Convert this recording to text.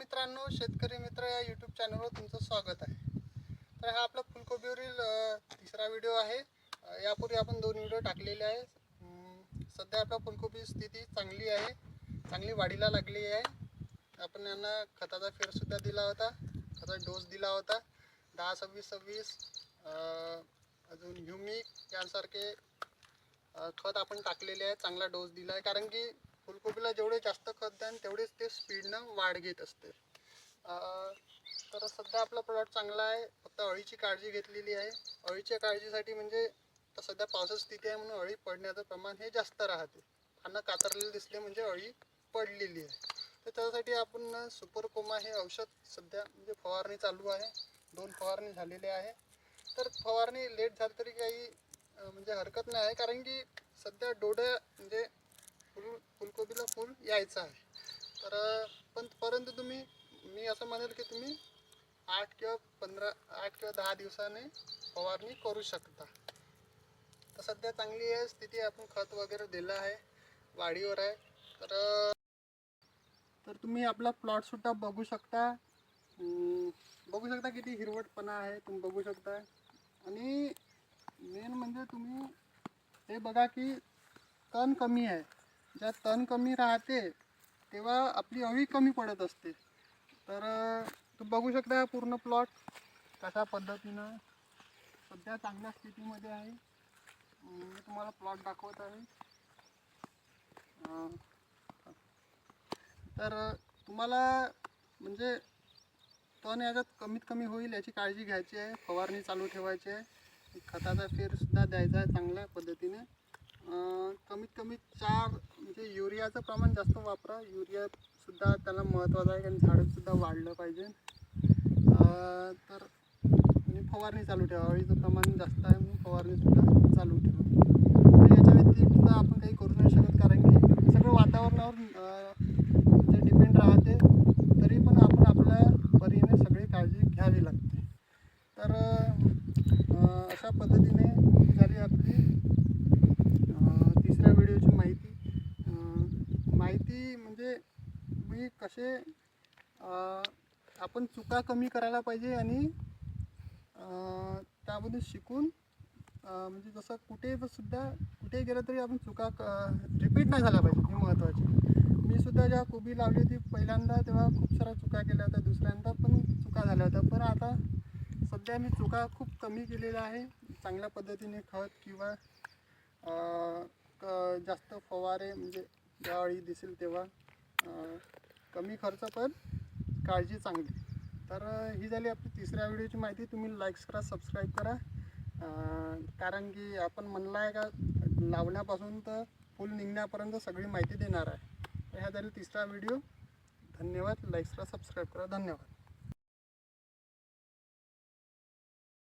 मित्रांनो शेतकरी मित्र या यूट्यूब चॅनलवर तुमचं स्वागत आहे. तर हा आपला फुलकोबीवरील तिसरा व्हिडिओ आहे. यापूर्वी आपण दोन व्हिडिओ टाकलेले आहे सध्या आपला फुलकोबी स्थिती चांगली आहे. चांगली वाढीला लागली आहे. आपण यांना खताचा फेरसुद्धा दिला होता. खताचा डोस दिला होता. दहा सव्वीस सव्वीस अजून ह्युमिक यांसारखे खत आपण टाकलेले आहे. चांगला डोस दिला आहे कारण की फुलकोबीला जेवढे जास्त खत द्यान तेवढेच ते स्पीडनं वाढ घेत असते. तर सध्या आपला प्लॉट चांगला आहे. फक्त अळीची काळजी घेतलेली आहे. अळीच्या काळजीसाठी म्हणजे तर सध्या पावसाची स्थिती आहे म्हणून अळी पडण्याचं प्रमाण हे जास्त राहते. पानं कातरलेले दिसले म्हणजे अळी पडलेली आहे. तर त्यासाठी आपण सुपर कोमा हे औषध सध्या म्हणजे फवारणी चालू आहे. दोन फवारणी झालेले आहे. तर फवारणी लेट झाली तरी काही म्हणजे हरकत नाही आहे. कारण की सध्या डोड्या म्हणजे यायचं आहे. तर पण परंतु तुम्ही मी असं म्हणेल की तुम्ही आठ किंवा पंधरा आठ किंवा दहा दिवसाने फवारणी करू शकता. तर सध्या चांगली आहे स्थिती आपण खत वगैरे दिलं आहे वाढीवर आहे. तर तर तुम्ही आपला प्लॉटसुद्धा बघू शकता. बघू शकता किती हिरवटपणा आहे तुम्ही बघू शकता. आणि मेन म्हणजे तुम्ही हे बघा की तण कमी आहे. ज्या तण कमी राहते तेव्हा आपली अळी कमी पडत असते. तर तू तुम्ही बघू शकता पूर्ण प्लॉट कशा पद्धतीनं सध्या चांगल्या स्थितीमध्ये आहे. मी तुम्हाला प्लॉट दाखवत आहे. तर तुम्हाला म्हणजे तण याच्यात कमीत कमी होईल याची काळजी घ्यायची आहे. फवारणी चालू ठेवायची आहे. खताचा फेरसुद्धा द्यायचा आहे चांगल्या पद्धतीने. कमीत कमी चार ते युरियाचं प्रमाण जास्त वापरा. युरियासुद्धा त्याला महत्त्वाचं आहे कारण झाडंसुद्धा वाढलं पाहिजे. तर आणि फवारणी चालू ठेवा. अळीचं प्रमाण जास्त आहे म्हणून फवारणीसुद्धा चालू ठेवा. याच्या व्यतिरिक्त आपण काही करू नाही शकत कारण की सगळं वातावरणावर जे डिपेंड राहते तरी पण आपण आपल्या परीने सगळी काळजी घ्यावी लागते. तर अशा पद्धतीने झाली आपली अं, तिसऱ्या व्हिडिओची माहिती अं, माहिती म्हणजे की कसे आपण चुका कमी करायला पाहिजे आणि त्यामधून शिकून म्हणजे जसं कुठे सुद्धा कुठे गेलं तरी आपण चुका रिपीट नाही झाल्या पाहिजे हे महत्त्वाचे मी सुद्धा जेव्हा कोबी लावली होती पहिल्यांदा तेव्हा खूप साऱ्या चुका केल्या होत्या दुसऱ्यांदा पण चुका झाल्या होत्या. पण आता सध्या मी चुका खूप कमी केलेल्या आहे. चांगल्या पद्धतीने खत किंवा क जास्त फवारे म्हणजे जेव्हा अळी दिसेल तेव्हा कमी खर्च पण काळजी चांगली. तर ही झाली आपली तिसऱ्या व्हिडिओची माहिती. तुम्ही लाईक्स करा सबस्क्राईब करा. कारण की आपण म्हणलं आहे का लावण्यापासून तर फुल निघण्यापर्यंत सगळी माहिती देणार आहे. तर ह्या झाली तिसरा व्हिडिओ. धन्यवाद. लाईक्स करा सबस्क्राईब करा. धन्यवाद.